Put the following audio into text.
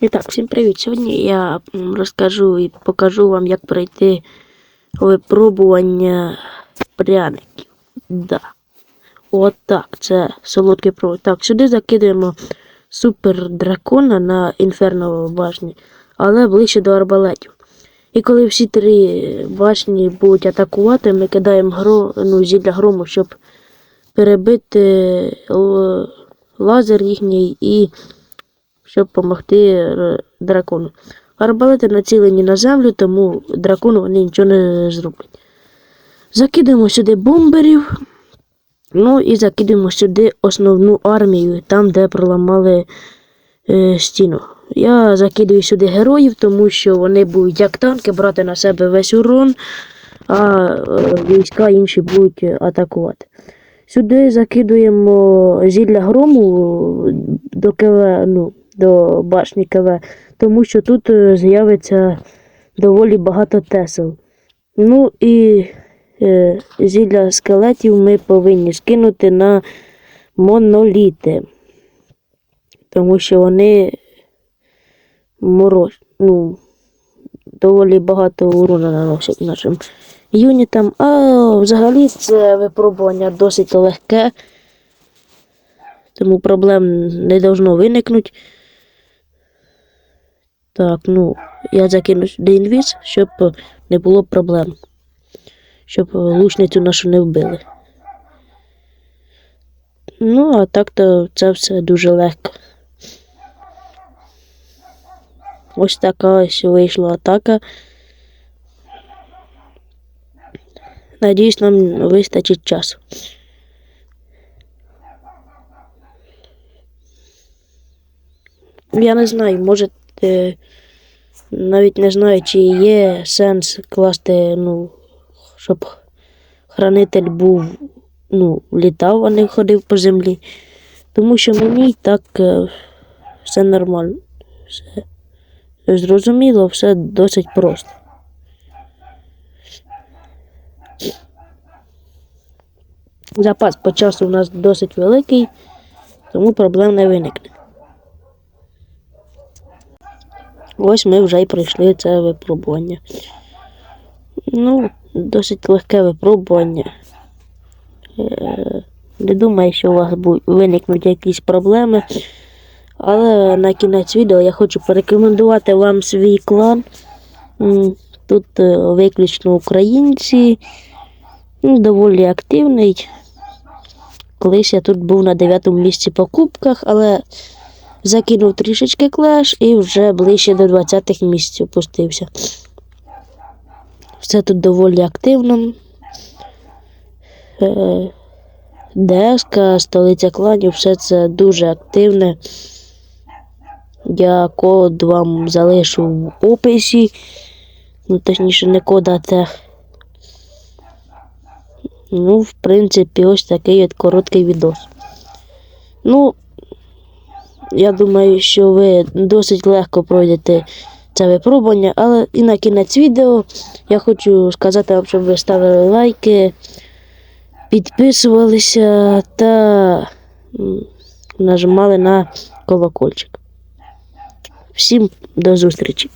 І так, всім привіт! Сьогодні я розкажу і покажу вам, як пройти випробування пряників. Да. От так, це солодкий провод. Так, сюди закидаємо супер дракона на інферно башні, але ближче до арбалетів. І коли всі три башні будуть атакувати, ми кидаємо гро, ну, зілля грому, щоб перебити лазер їхній і щоб допомогти е, дракону. Арбалети націлені на землю, тому дракону вони нічого не зроблять. Закидаємо сюди бомберів. Ну і закидаємо сюди основну армію, там, де проламали е, стіну. Я закидаю сюди героїв, тому що вони будуть як танки брати на себе весь урон, а е, війська інші будуть атакувати. Сюди закидуємо зілля грому до ну, до башні КВ, тому що тут е, з'явиться доволі багато тесел. Ну і е, зілля скелетів ми повинні скинути на моноліти, тому що вони мороз, ну, доволі багато урона наносять нашим юнітам. А взагалі це випробування досить легке, тому проблем не должно виникнути. Так, ну, я закину сюди інвіз, щоб не було проблем. Щоб лучницю нашу не вбили. Ну, а так-то це все дуже легко. Ось така ось вийшла атака. Надіюсь, нам вистачить часу. Я не знаю, може, е, навіть не знаю, чи є сенс класти, ну, щоб хранитель був, ну, літав, а не ходив по землі. Тому що мені і так е, все нормально. Все зрозуміло, все досить просто. Запас по часу у нас досить великий, тому проблем не виникне. Ось ми вже й пройшли це випробування. Ну, досить легке випробування. Е, Не думаю, що у вас виникнуть якісь проблеми. Але на кінець відео я хочу порекомендувати вам свій клан. Тут е, виключно українці. Ну, Доволі активний. Колись я тут був на дев'ятому місці по кубках, але закинув трішечки клеш і вже ближче до 20-х місць опустився. Все тут доволі активно. Е, ДСК, столиця кланів, все це дуже активне. Я код вам залишу в описі. Ну, точніше, не код, а тех. Ну, в принципі, ось такий от короткий відос. Ну, я думаю, що ви досить легко пройдете це випробування, але і на кінець відео я хочу сказати вам, щоб ви ставили лайки, підписувалися та нажимали на колокольчик. Всім до зустрічі!